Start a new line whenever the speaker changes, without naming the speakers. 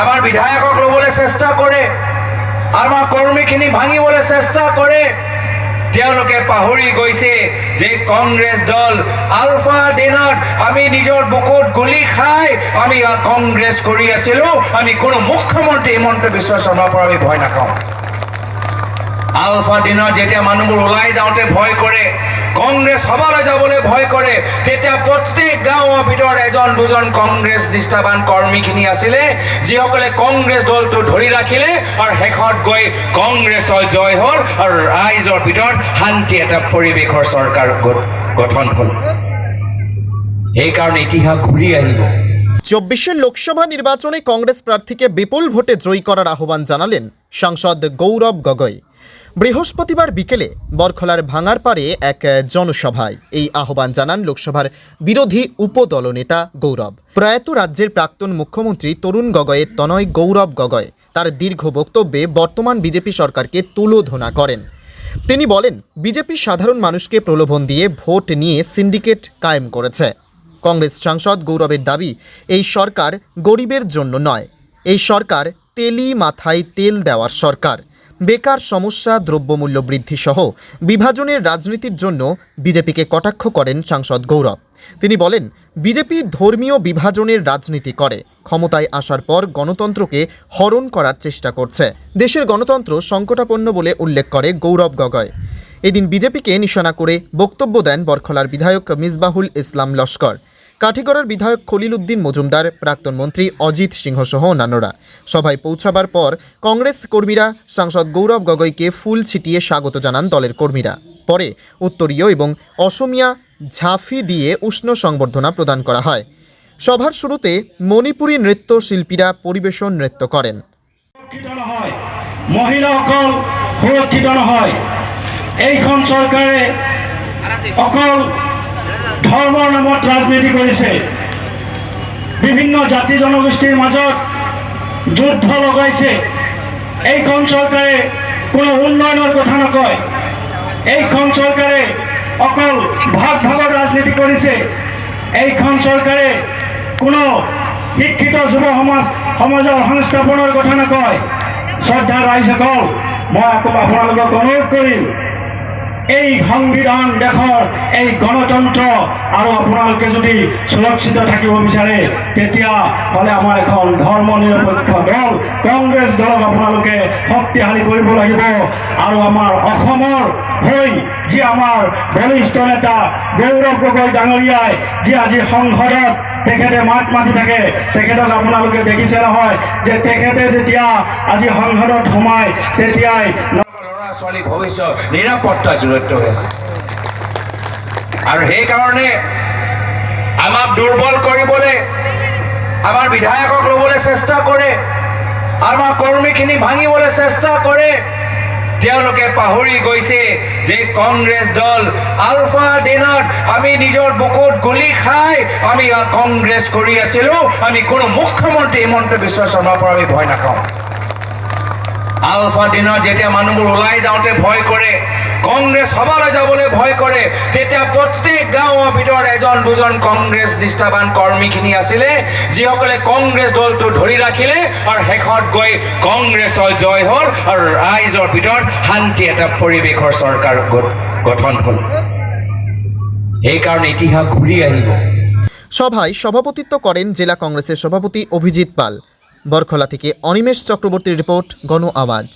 আমাৰ বিধায়কক ল'বলৈ চেষ্টা কৰে, আমাৰ কৰ্মীখিনি ভাঙিবলৈ চেষ্টা কৰে, তেওঁলোকে পাহৰি গৈছে যে কংগ্ৰেছ দল আলফা দিনত আমি নিজৰ বুকুত গুলি খাই আমি কংগ্ৰেছ কৰি আছিলোঁ, আমি কোনো মুখ্যমন্ত্ৰী হিমন্ত বিশ্ব শৰ্মাৰ পৰা আমি ভয় নাখাওঁ আলফা দিনত যেতিয়া মানুহবোৰ ওলাই যাওঁতে ভয় কৰে সভালৈ যাবলৈ ভয় কৰে তেতিয়া প্ৰত্যেক গাঁৱৰ ভিতৰত এজন দুজন কংগ্ৰেছ নিষ্ঠাবান কৰ্মীখিনি আছিলে, যিসকলে কংগ্ৰেছ দলটো ধৰি ৰাখিলে আৰু শেষত গৈ কংগ্ৰেছৰ জয় হ'ল আৰু ৰাইজৰ ভিতৰত শান্তি এটা পৰিৱেশৰ চৰকাৰ গঠন হ'ল। সেইকাৰণে ইতিহাস ঘূৰি আহিব।
চব্বিশের লোকসভা নির্বাচনে কংগ্রেস প্রার্থীকে বিপুল ভোটে জয়ী করার আহ্বান জানালেন সাংসদ গৌরব গগৈ। বৃহস্পতিবার বিকেলে বরখলার ভাঙার পারে এক জনসভায় এই আহ্বান জানান লোকসভার বিরোধী উপদলনেতা গৌরব। প্রয়াত রাজ্যের প্রাক্তন মুখ্যমন্ত্রী তরুণ গগয়ের তনয় গৌরব গগয় তার দীর্ঘ বক্তব্যে বর্তমান বিজেপি সরকারকে তুলোধনা করেন। তিনি বলেন, বিজেপি সাধারণ মানুষকে প্রলোভন দিয়ে ভোট নিয়ে সিন্ডিকেট কায়েম করেছে। কংগ্রেস সাংসদ গৌরবের দাবি, এই সরকার গরিবের জন্য নয়। এই সরকার তেলি মাথায় তেল দেওয়ার সরকার। বেকার সমস্যা, দ্রব্যমূল্য বৃদ্ধি সহ বিভাজনের রাজনীতির জন্য বিজেপিকে কটাক্ষ করেন সাংসদ গৌরব। তিনি বলেন, বিজেপি ধর্মীয় বিভাজনের রাজনীতি করে, ক্ষমতায় আসার পর গণতন্ত্রকে হরণ করার চেষ্টা করছে। দেশের গণতন্ত্র সংকটাপন্ন বলে উল্লেখ করে গৌরব গগৈ। এদিন বিজেপিকে নিশানা করে বক্তব্য দেন বরখলার বিধায়ক মিসবাহুল ইসলাম লস্কর। কাঠিগড়ার বিধায়ক খলিল উদ্দিন মজুমদার, প্রাক্তন মন্ত্রী অজিত সিংহ সহ অন্যান্যরা। সভায় পৌঁছাবার পর কংগ্রেস কর্মীরা সাংসদ গৌরব গগৈকে ফুল ছিটিয়ে স্বাগত জানান দলের কর্মীরা। পরে উত্তরীয় এবং অসমিয়া ঝাঁফি দিয়ে উষ্ণ সংবর্ধনা প্রদান করা হয়। সভার শুরুতে মণিপুরী নৃত্য শিল্পীরা পরিবেশন নৃত্য করেন।
নহয় মহিলাসকল সুৰক্ষিত নহয় এইখন চৰকাৰে অকল ধৰ্মৰ নামত ৰাজনীতি কৰিছে। বিভিন্ন জাতি জনগোষ্ঠীৰ মাজত যুদ্ধ লগাইছে। এইখন চৰকাৰে কোনো উন্নয়নৰ কথা নকয়। এইখন চৰকাৰে অকল ভাগ ভাগৰ ৰাজনীতি কৰিছে। এইখন চৰকাৰে কোনো শিক্ষিত যুৱ সমাজ, সমাজৰ সংস্থাপনৰ কথা নকয়। শ্ৰদ্ধা ৰাইজসকল, মই আকৌ আপোনালোকক অনুৰোধ কৰিম। এই সংবিধান দেশৰ এই গণতন্ত্ৰ আৰু আপোনালোকে যদি সুৰক্ষিত থাকিব বিচাৰে তেতিয়াহ'লে আমাৰ এখন ধৰ্ম নিৰপেক্ষ দল, কংগ্ৰেছ দলক আপোনালোকে শক্তিশালী কৰিব লাগিব। আৰু আমাৰ অসমৰ হৈ যি আমাৰ বলিষ্ঠ নেতা গৌৰৱ গগৈ ডাঙৰীয়াই যি আজি সংসদত তেখেতে মাত মাতি থাকে, তেখেতক আপোনালোকে দেখিছে নহয় যে তেখেতে যেতিয়া আজি সংসদত সোমায়, তেতিয়াই
ল'ৰা ছোৱালী ভৱিষ্যত নিৰাপত্তা জড়িত হৈ আছে আৰু সেইকাৰণে আমাক দুৰ্বল কৰিবলৈ আমাৰ বিধায়কক ল'বলৈ চেষ্টা কৰে আমাৰ কৰ্মীখিনি ভাঙিবলৈ চেষ্টা কৰে তেওঁলোকে পাহৰি গৈছে যে কংগ্ৰেছ দল আলফা দিনত আমি নিজৰ বুকুত গুলি খাই আমি কংগ্ৰেছ কৰি আছিলোঁ, আমি কোনো মুখ্যমন্ত্ৰী হিমন্ত বিশ্ব শৰ্মাৰ পৰা আমি ভয় নাখাওঁ। আলফা দিনত যেতিয়া মানুহবোৰ ওলাই যাওঁতে ভয় কৰে কংগ্ৰেছ সভালৈ যাবলৈ ভয় কৰে তেতিয়া প্ৰত্যেক গাঁৱৰ ভিতৰত এজন দুজন কংগ্ৰেছ নিষ্ঠাবান কৰ্মীখিনি আছিলে যিসকলে কংগ্ৰেছ দলটো ধৰি ৰাখিলে আৰু শেষত গৈ কংগ্ৰেছৰ জয় হ'ল আৰু ৰাইজৰ ভিতৰত শান্তি এটা পৰিৱেশৰ চৰকাৰ গঠন হ'ল। সেইকাৰণে ইতিহাস ঘূৰি আহিব।
সভায় সভাপতিত্ব করেন জেলা কংগ্রেসের সভাপতি অভিজিৎ পাল। বরখলা থেকে অনিমেষ চক্রবর্তীর রিপোর্ট গণ আওয়াজ